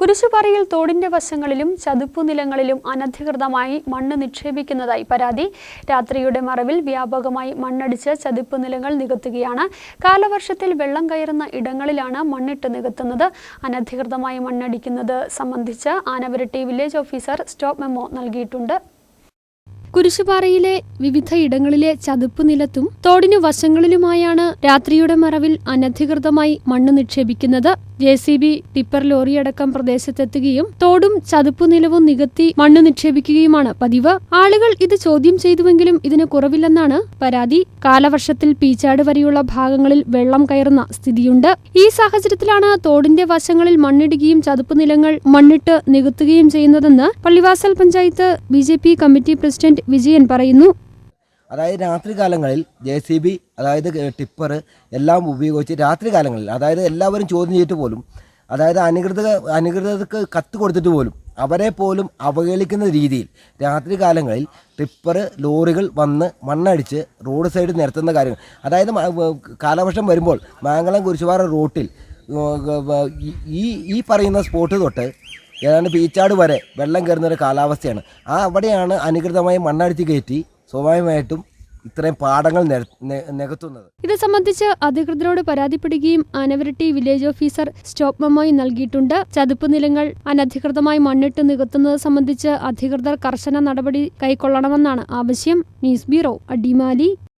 കുരിശുപാറയിൽ തോടിന്റെ വശങ്ങളിലും ചതുപ്പു നിലങ്ങളിലും അനധികൃതമായി മണ്ണ് നിക്ഷേപിക്കുന്നതായി പരാതി. രാത്രിയുടെ മറവിൽ വ്യാപകമായി മണ്ണടിച്ച് ചതുപ്പു നിലങ്ങൾ നികത്തുകയാണ്. കാലവർഷത്തിൽ വെള്ളം കയറുന്ന ഇടങ്ങളിലാണ് മണ്ണിട്ട് നികത്തുന്നത്. അനധികൃതമായി മണ്ണടിക്കുന്നത് സംബന്ധിച്ച് Anavaratti village officer stop memo നൽകിയിട്ടുണ്ട്. കുരിശുപാറയിലെ വിവിധ ഇടങ്ങളിലെ ചതുപ്പ് നിലത്തും തോടിനു വശങ്ങളിലുമായാണ് രാത്രിയുടെ മറവിൽ അനധികൃതമായി മണ്ണ് നിക്ഷേപിക്കുന്നത്. ജെ സി ബി ടിപ്പർ ലോറിയടക്കം പ്രദേശത്തെത്തുകയും തോടും ചതുപ്പ് നിലവും നികത്തി മണ്ണ് നിക്ഷേപിക്കുകയുമാണ് പതിവ്. ആളുകൾ ഇത് ചോദ്യം ചെയ്തുവെങ്കിലും ഇതിന് കുറവില്ലെന്നാണ് പരാതി. കാലവർഷത്തിൽ പീച്ചാട് വരെയുള്ള ഭാഗങ്ങളിൽ വെള്ളം കയറുന്ന സ്ഥിതിയുണ്ട്. ഈ സാഹചര്യത്തിലാണ് തോടിന്റെ വശങ്ങളിൽ മണ്ണിടുകയും ചതുപ്പ് നിലങ്ങൾ മണ്ണിട്ട് നികത്തുകയും ചെയ്യുന്നതെന്ന് Pallivasal panchayat B committee president Vijayan പറയുന്നു. അതായത് രാത്രി കാലങ്ങളിൽ ജെ സി ബി അതായത് ടിപ്പർ എല്ലാം ഉപയോഗിച്ച് രാത്രി കാലങ്ങളിൽ അതായത് എല്ലാവരും ചോദ്യം ചെയ്തിട്ട് പോലും അതായത് അനധികൃത അനധികൃതർക്ക് കത്ത് കൊടുത്തിട്ട് പോലും അവരെ പോലും അവഹേളിക്കുന്ന രീതിയിൽ രാത്രി കാലങ്ങളിൽ ടിപ്പർ ലോറികൾ വന്ന് മണ്ണടിച്ച് റോഡ് സൈഡ് നിരത്തുന്ന കാര്യങ്ങൾ. അതായത് കാലവർഷം വരുമ്പോൾ മാങ്ങളം കുരിശുപാറ റൂട്ടിൽ ഈ ഈ പറയുന്ന സ്പോട്ട് തൊട്ട് ഏതാണ്ട് പീച്ചാട് വരെ വെള്ളം കയറുന്ന ഒരു കാലാവസ്ഥയാണ്. ആ അവിടെയാണ് അനധികൃതമായി മണ്ണടിച്ച് കയറ്റി സ്വാഭാവികമായിട്ടും ഇത്രയും പാടങ്ങൾ നികത്തുന്നത്. ഇത് സംബന്ധിച്ച് അധികൃതരോട് പരാതിപ്പെടുകയും ആനവരട്ടി വില്ലേജ് ഓഫീസർ സ്റ്റോപ്പ് മെമ്മോയി നൽകിയിട്ടുണ്ട്. ചതുപ്പ് നിലങ്ങൾ അനധികൃതമായി മണ്ണിട്ട് നികത്തുന്നത് സംബന്ധിച്ച് അധികൃതർ കർശന നടപടി കൈക്കൊള്ളണമെന്നാണ് ആവശ്യം. News bureau Adimali.